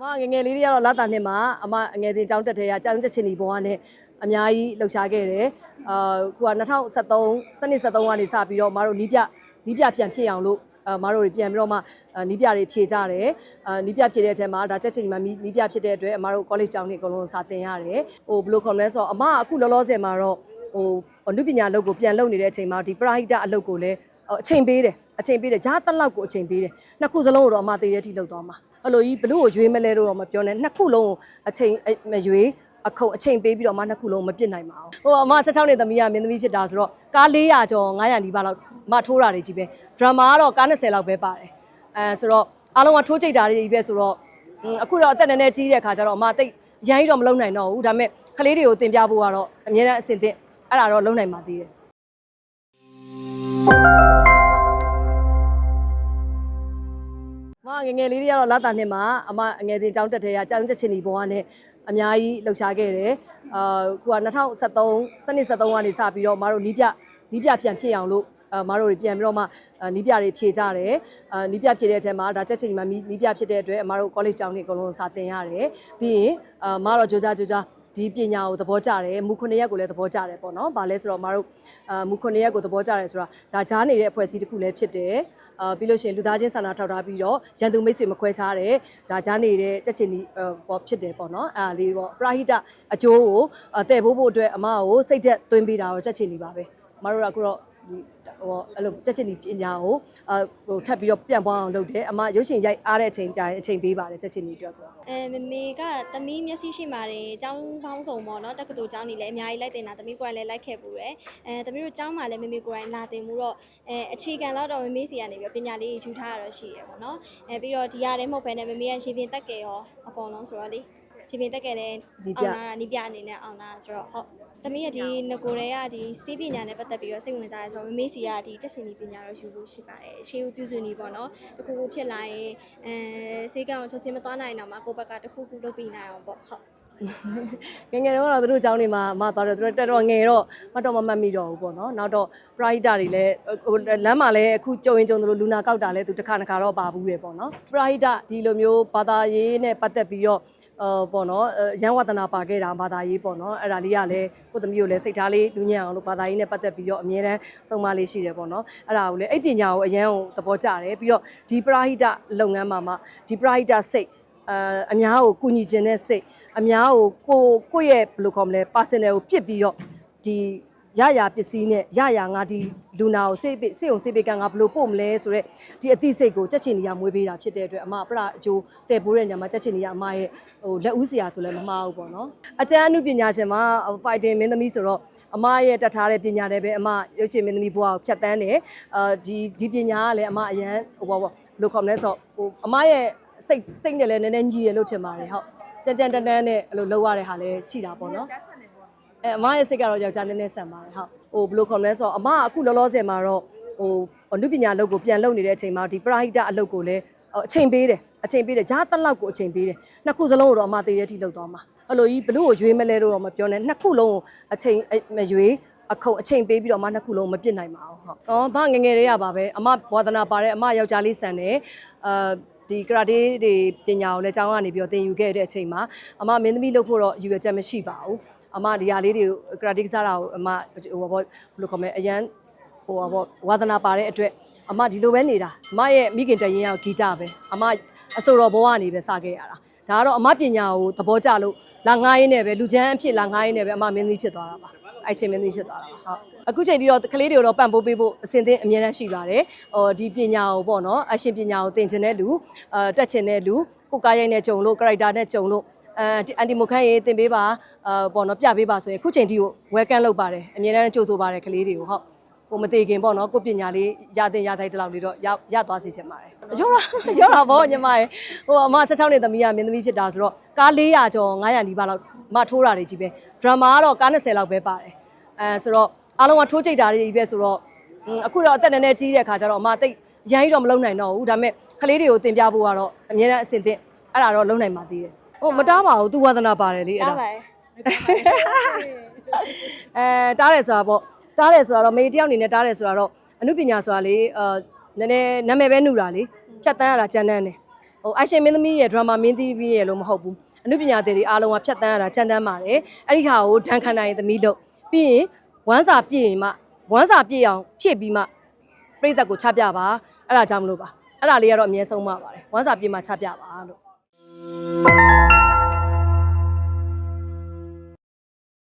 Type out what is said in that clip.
မငယ်ငယ်လေးတွေကတော့လာတာနှစ်မှာအမငယ်စဉ်အကြောင်းတက်တဲ့ကကျောင်းချက်ချင်းဒီဘဝနဲ့အများကြီးလှုပ်ရှားခဲ့တယ်အာခုက2023စနစ်73ကနေစပြီးတော့မတို့နီးပြနီးပြပြန်ဖြစ်အောင်လို့အမတို့တွေပြန်ပြီးတော့မှအာနီးပြတွေဖြေကြတယ်အာနီးပြဖြေတဲ့အချိန်မှာဒါချက်ချင်းဒီမှာနီးပြဖြစ်တဲ့အတွက်အမတို့ college ကျောင်းတွေအကုန်လုံးစာသင်ရတယ်ဟိုဘယ်လိုခေါ်မလဲဆိုတော့အမကအခုလောလောဆယ်မှာတော့ဟိုအနုပညာအလုပ်ကိုပြန်လုပ်နေတဲ့အချိန်မှာဒီပရာဟိတအလုပ်ကိုလည်းအချိန်ပေးတယ်အချိန်ပေးတယ်ဂျားတက်လောက်ကိုအချိန်ပေးတယ်နှစ်ခုစလုံးကိုတော့အမသေးတဲ့အထိလုပ်သွားမှာ အဲ့လိုကြီးဘလို့ကိုရွေးမလဲတော့မပြောနဲ့နှစ်ခုလုံးကိုအချိန်မရွေးအခုံအချိန်ပေးပြီးတော့မှနှစ်ခုလုံးမပြစ်နိုင်ပါဘူးဟိုအမ16နှစ်သမီးကမင်းသမီးဖြစ်တာဆိုတော့ကား400ကျော်900နီးပါးလောက်မထိုးတာတွေကြီးပဲဒရမာကတော့ကား20လောက်ပဲပါတယ်အဲဆိုတော့အားလုံးကထိုးကြိတ်တာတွေကြီးပဲဆိုတော့အခုတော့အသက်နည်းနည်းကြီးတဲ့ခါကျတော့အမတိတ်ရမ်းကြီးတော့မလုံနိုင်တော့ဘူးဒါပေမဲ့ကလေးတွေကိုတင်ပြဖို့ကတော့အများနဲ့အဆင်သင့်အဲ့ဒါတော့လုံနိုင်ပါသေးတယ် မငယ်ငယ်လေးတွေကတော့လာတာနှစ်မှာအမငယ်စဉ်အကြောင်းတက်တဲ့ကကျောင်းချက်ချင်းဒီဘဝနဲ့အများကြီးလှုပ်ရှားခဲ့တယ်အာခုက2023စနစ်73ကနေစပြီးတော့မတို့နီးပြနီးပြပြန်ဖြစ်အောင်လို့အမတို့တွေပြန်ပြီးတော့မှနီးပြတွေဖြေကြတယ်အာနီးပြဖြေတဲ့အချိန်မှာဒါချက်ချင်းဒီမှာနီးပြဖြစ်တဲ့အတွက်အမတို့ college ကျောင်းတွေအကုန်လုံးစာသင်ရတယ်ပြီးရင်အမတော့ကြိုးစားကြိုးစား ဒီပညာကိုသဘောကျတယ်မူခုနှစ်ရက်ကိုလည်းသဘောကျတယ်ပေါ့နော်။ဗာလဲဆိုတော့မတို့အာမူခုနှစ်ရက်ကိုသဘောကျတယ်ဆိုတာဒါကြားနေတဲ့အဖွဲ့အစည်းတစ်ခုလည်းဖြစ်တယ်။အာပြီးလို့ရှိရင်လူသားချင်းစာနာထောက်ထားပြီးတော့ရန်သူမိတ်ဆွေမခွဲခြားတဲ့ဒါကြားနေတဲ့ကြက်ချင်ဒီပေါ့ဖြစ်တယ်ပေါ့နော်။အားလေးပေါ့ပရာဟိတအကျိုးကိုတည်ဖို့ဖို့အတွက်အမကိုစိတ်သက်သွင်းပေးတာတော့ကြက်ချင်ဒီပါပဲ။မတို့ကအခုတော့ဒီ ဟိုအဲ့လိုကြက်ချင်ဒီပညာကိုအဟိုထပ်ပြီးတော့ပြန်ပွားအောင်လုပ်တယ်။အမရုပ်ရှင်ရိုက်အားတဲ့အချိန်ကြာရင်အချိန်ပေးပါတယ်ကြက်ချင်ဒီအတွက်ကတော့အဲမမေကသမီးမျက်စိရှိပါတယ်အကြောင်းပေါင်းစုံပေါ့နော်တက္ကသိုလ်ကျောင်းနေလည်းအများကြီးလိုက်တင်တာသမီးကိုယ်တိုင်လည်းလိုက်ခဲ့ပူတယ်အဲသမီးတို့ကျောင်းမှာလည်းမမေကိုယ်တိုင်လာတင်မှုတော့အဲအခြေခံတော့တော့မမေစီကနေပြီးတော့ပညာလေးယူထားရတော့ရှိရပေါ့နော်အဲပြီးတော့ဒီရတယ်မဟုတ်ဘဲနဲ့မမေကရှင်ပြင်းတက်ကြရောအကုန်လုံးဆိုတော့လေ ရှင်ပြင်းတက်ကြတဲ့နီးပြအောင်လာတာနီးပြအနေနဲ့အောင်လာဆိုတော့ဟုတ်သမီးကဒီငကိုတွေကဒီစီးပညာနဲ့ပတ်သက်ပြီးတော့စိတ်ဝင်စားရဲဆိုတော့မမေစီကဒီတက်ရှင်ဒီပညာတော့ယူလို့ရှိပါတယ်ရှေးဦးပြုစုနေပေါ့နော်တခုခုဖြစ်လာရင်အဲစေကောင်ချက်ချင်းမသွားနိုင်တော့မှကိုယ့်ဘက်ကတခုခုလုပ်ပြီးနိုင်အောင်ပေါ့ဟုတ်ငယ်ငယ်တော့သူတို့အကြောင်းတွေမှာမသွားတော့သူတို့တက်တော့ငယ်တော့မတော့မမှတ်မိတော့ဘူးပေါ့နော်နောက်တော့ pride တွေလည်းဟိုလမ်းမှာလည်းအခုကြုံရင်ကြုံသလိုလူနာကောက်တာလည်းသူတစ်ခါတစ်ခါတော့ပါဘူးတယ်ပေါ့နော် pride ဒီလိုမျိုးဘာသာရေးနဲ့ပတ်သက်ပြီးတော့ အော်ပေါ့နော်ရန်ဝဒနာပါခဲ့တာဘာသာရေးပေါ့နော်အဲ့ဒါလေးကလည်းကိုသမီးကိုလည်းစိတ်ထားလေးလူညံ့အောင်လို့ဘာသာရေးနဲ့ပတ်သက်ပြီးတော့အမြဲတမ်းဆုံးမလေးရှိတယ်ပေါ့နော်အဲ့ဒါကိုလည်းအဲ့ပညာကိုအရန်ကိုသဘောကျတယ်ပြီးတော့ဒီပရာဟိတလုပ်ငန်းမှာမှဒီပရာဟိတစိတ်အအများကိုကူညီခြင်းတဲ့စိတ်အများကိုကိုကိုယ့်ရဲ့ဘယ်လိုခေါ်မလဲ personal ကိုပြစ်ပြီးတော့ဒီ ရရပစ္စည်းနဲ့ရရငါဒီလူနာကိုစိတ်စိတ်ုံစိတ်ပိတ်ကငါဘယ်လိုပို့မလဲဆိုတော့ဒီအသိစိတ်ကိုကြက်ချင်နေရမွေးပေးတာဖြစ်တဲ့အတွက်အမပရအကျိုးတည်ပိုးတဲ့ညမှာကြက်ချင်နေရအမရဲ့ဟိုလက်ဦးစရာဆိုလည်းမမှားဘူးပေါ့နော်အကျန်းအမှုပညာရှင်မှာ fighting မင်းသမီးဆိုတော့အမရဲ့တက်ထားတဲ့ပညာတွေပဲအမရုပ်ရှင်မင်းသမီးဘွားကိုဖြတ်တန်းတယ်အာဒီဒီပညာကလည်းအမအရန်ဟိုဘောဘယ်လိုခေါ်မလဲဆိုတော့ဟိုအမရဲ့စိတ်စိတ်နဲ့လည်းနည်းနည်းကြီးရလို့ထင်ပါတယ်ဟုတ်ကြမ်းကြမ်းတန်းတန်းနဲ့အဲ့လိုလောက်ရတဲ့ဟာလည်းရှိတာပေါ့နော် အဲအမရဲ့စိတ်ကတော့ယောက်ျားနည်းနည်းဆန်ပါတယ်ဟုတ်ဟိုဘယ်လိုခေါ်မလဲဆိုတော့အမကအခုလောလောဆယ်မှာတော့ဟိုအနုပညာအလုပ်ကိုပြန်လုပ်နေတဲ့အချိန်မှာဒီပရာဟိတအလုပ်ကိုလည်းအချိန်ပေးတယ်အချိန်ပေးတယ်ဂျားတက်လောက်ကိုအချိန်ပေးတယ်နှစ်ခုစလုံးကိုတော့အမသေးတဲ့အထိလုပ်သွားမှာအဲ့လိုကြီးဘလို့ကိုရွေးမလဲတော့မပြောနဲ့နှစ်ခုလုံးကိုအချိန်မရွေးအခုံအချိန်ပေးပြီးတော့အမနှစ်ခုလုံးမပြစ်နိုင်ပါဘူးဟုတ်။အော်ဘာငယ်ငယ်လေးရပါပဲအမဝါသနာပါတဲ့အမယောက်ျားလေးဆန်တယ်အာဒီကရာတေးတွေပညာကိုလည်းကျောင်းကနေပြီးတော့သင်ယူခဲ့တဲ့အချိန်မှာအမမင်းသမီးလုပ်ဖို့တော့ယူရချက်မရှိပါဘူး အမဒီဟာလေးတွေကရာတေးကစားတာကိုအမဟိုဘောဘယ်လိုခေါ်မလဲအရန်ဟိုဘောဝါသနာပါတဲ့အတွက်အမဒီလိုပဲနေတာအမရဲ့မိခင်တရင်ရောက်ဂီတပဲအမအဆိုတော်ဘဝကနေပဲစခဲ့ရတာဒါကတော့အမပညာကိုသဘောကျလို့လာငားရင်းနဲ့ပဲလူချမ်းအဖြစ်လာငားရင်းနဲ့ပဲအမမင်းသမီးဖြစ်သွားတာပါအိုက်ရှင်မင်းသမီးဖြစ်သွားတာပါဟုတ်အခုချိန်ဒီတော့ကလေးတွေကိုတော့ပံ့ပိုးပေးဖို့အစဉ်သင်းအများတန်းရှိပါတယ်။ဟိုဒီပညာကိုပေါ့နော်အရှင်ပညာကိုသင်ခြင်းတဲ့လူအဲတက်ခြင်းတဲ့လူကိုကားရိုက်နဲ့ကြုံလို့ character နဲ့ကြုံလို့ အဲဒီအန်တီမိုခန့်ရေးသင်ပေးပါအဲပေါ့နော်ပြပေးပါဆိုရင်အခုချိန်ဒီကို welcome လုပ်ပါတယ်အများတန်းကြိုဆိုပါတယ်ကလေးတွေကိုဟုတ်ကိုမသေးခင်ပေါ့နော်ကိုပညာလေးရတဲ့ရတဲ့တလောက်လေးတော့ရရသွားစေချင်ပါတယ်ရောတာရောတာပေါ့ညီမရေဟိုအမ16နှစ်သမီးကမင်းသမီးဖြစ်တာဆိုတော့ကား400ကျော်900နီးပါးလောက်မထိုးတာတွေကြီးပဲဒရမာကတော့ကား20လောက်ပဲပါတယ်အဲဆိုတော့အားလုံးကထိုးကြိတ်တာတွေကြီးပဲဆိုတော့အခုတော့အသက်နည်းနည်းကြီးတဲ့ခါကျတော့အမတိတ်ရမ်းကြီးတော့မလုံနိုင်တော့ဘူးဒါပေမဲ့ကလေးတွေကိုတင်ပြဖို့ကတော့အများနဲ့အဆင်သင့်အဲ့ဒါတော့လုံနိုင်ပါသေးတယ် ဟိုမတားပါဘူးသူဝါသနာပါတယ်လေအဲ့တားဒါပါတယ်အဲတားတယ်ဆိုတာပေါ့တားတယ်ဆိုတာတော့မေတယောက်အနေနဲ့တားတယ်ဆိုတာတော့အမှုပညာဆိုတာလေအာနည်းနည်းနာမည်ပဲနှူတာလေဖြတ်တန်းရတာကြမ်းတန်းတယ်ဟိုအရှင်မင်းသမီးရဲ့ drama မင်းသမီးရဲ့လို့မဟုတ်ဘူးအနုပညာသည်တွေအားလုံးကဖြတ်တန်းရတာကြမ်းတမ်းပါတယ်အဲ့ဒီဟာကိုဒဏ်ခံနိုင်ရင်သမီးလို့ပြီးရင်ဝမ်းစာပြည့်ရင်မှဝမ်းစာပြည့်အောင်ဖြည့်ပြီးမှပြိသက်ကိုချပြပါအဲ့ဒါကြောင့်မလို့ပါအဲ့ဒါလေးကတော့အမြဲဆုံးမပါတယ်ဝမ်းစာပြည့်မှချပြပါလို့